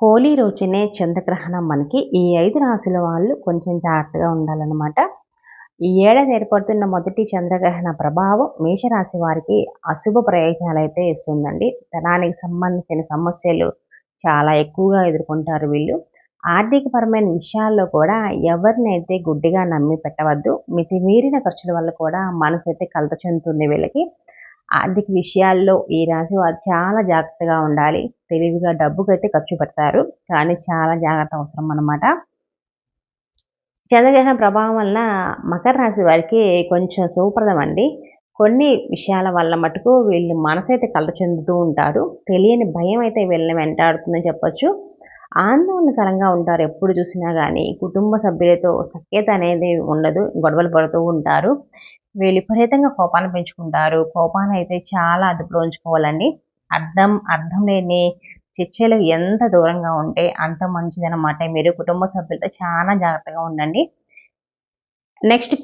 హోలీ రోజునే చంద్రగ్రహణం మనకి ఈ ఐదు రాశుల వాళ్ళు కొంచెం జాగ్రత్తగా ఉండాలన్నమాట. ఈ ఏడాది ఏర్పడుతున్న మొదటి చంద్రగ్రహణ ప్రభావం మేషరాశి వారికి అశుభ ప్రయోజనాలు అయితే ఇస్తుందండి. ధనానికి సంబంధించిన సమస్యలు చాలా ఎక్కువగా ఎదుర్కొంటారు వీళ్ళు. ఆర్థికపరమైన విషయాల్లో కూడా ఎవరినైతే గుడ్డిగా నమ్మి పెట్టవద్దు మితిమీరిన ఖర్చుల వల్ల కూడా మనసు అయితే కలత చెందుతుంది వీళ్ళకి. ఆర్థిక విషయాల్లో ఈ రాశి వారు చాలా జాగ్రత్తగా ఉండాలి. తెలివిగా డబ్బుకైతే ఖర్చు పెడతారు. కానీ చాలా జాగ్రత్త అవసరం అన్నమాట. చంద్రగ్రహణ ప్రభావం వల్ల మకర రాశి వారికి కొంచెం సుప్రదం అండి. కొన్ని విషయాల వల్ల మటుకు వీళ్ళు మనసు అయితే కళ్ళ చెందుతూ ఉంటారు. తెలియని భయం అయితే వీళ్ళని వెంటాడుతుందని చెప్పొచ్చు. ఆందోళనకరంగా ఉంటారు ఎప్పుడు చూసినా కానీ కుటుంబ సభ్యులతో సఖ్యత అనేది ఉండదు. గొడవలు పడుతూ ఉంటారు. వీళ్ళు విపరీతంగా కోపాన్ని పెంచుకుంటారు. కోపాన్ని అయితే చాలా అదుపులో ఉంచుకోవాలండి. అర్థం అర్థం లేని చర్చలు ఎంత దూరంగా ఉంటే అంత మంచిదన్నమాట. మీరు కుటుంబ సభ్యులతో చాలా జాగ్రత్తగా ఉండండి. నెక్స్ట్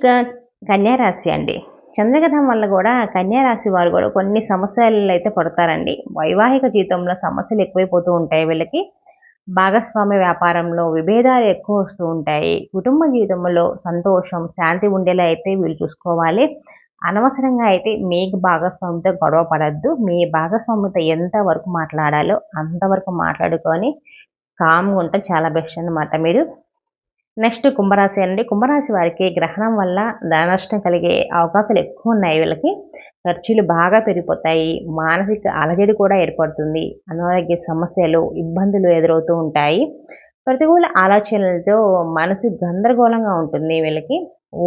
కన్యారాశి అండి. చంద్రగ్రహం వల్ల కూడా కన్యారాశి వారు కూడా కొన్ని సమస్యలు అయితే పడతారండి. వైవాహిక జీవితంలో సమస్యలు ఎక్కువైపోతూ ఉంటాయి వీళ్ళకి. భాగస్వామ్య వ్యాపారంలో విభేదాలు ఎక్కువ వస్తూ ఉంటాయి. కుటుంబ జీవితంలో సంతోషం శాంతి ఉండేలా అయితే వీళ్ళు చూసుకోవాలి. అనవసరంగా అయితే మీకు భాగస్వామితో గొడవ పడద్దు. మీ భాగస్వామితో ఎంతవరకు మాట్లాడాలో అంతవరకు మాట్లాడుకొని కామ్గా ఉంటే చాలా బెస్ట్ అనమాట మీరు. నెక్స్ట్ కుంభరాశి అండి. కుంభరాశి వారికి గ్రహణం వల్ల ధననష్టం కలిగే అవకాశాలు ఎక్కువ ఉన్నాయి. వీళ్ళకి ఖర్చులు బాగా పెరిగిపోతాయి. మానసిక అలజడి కూడా ఏర్పడుతుంది. అనారోగ్య సమస్యలు ఇబ్బందులు ఎదురవుతూ ఉంటాయి. ప్రతికూల ఆలోచనలతో మనసు గందరగోళంగా ఉంటుంది. వీళ్ళకి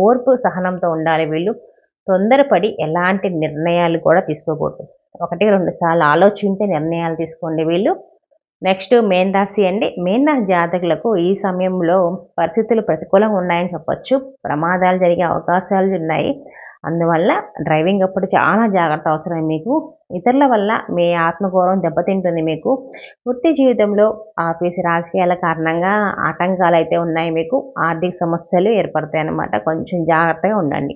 ఓర్పు సహనంతో ఉండాలి. వీళ్ళు తొందరపడి ఎలాంటి నిర్ణయాలు కూడా తీసుకోకూడదు. ఒకటి రెండు సార్లు ఆలోచించే నిర్ణయాలు తీసుకోండి. వీళ్ళు నెక్స్ట్ మేన్ రాశి అండి. మేన్ రాశి జాతకులకు ఈ సమయంలో పరిస్థితులు ప్రతికూలంగా ఉన్నాయని చెప్పొచ్చు. ప్రమాదాలు జరిగే అవకాశాలు ఉన్నాయి. అందువల్ల డ్రైవింగ్ అప్పుడు చాలా జాగ్రత్త అవసరం మీకు. ఇతరుల వల్ల మీ ఆత్మగౌరవం దెబ్బతింటుంది మీకు. వృత్తి జీవితంలో ఆఫీసు రాజకీయాల కారణంగా ఆటంకాలు అయితే ఉన్నాయి మీకు. ఆర్థిక సమస్యలు ఏర్పడతాయి అన్నమాట కొంచెం జాగ్రత్తగా ఉండండి.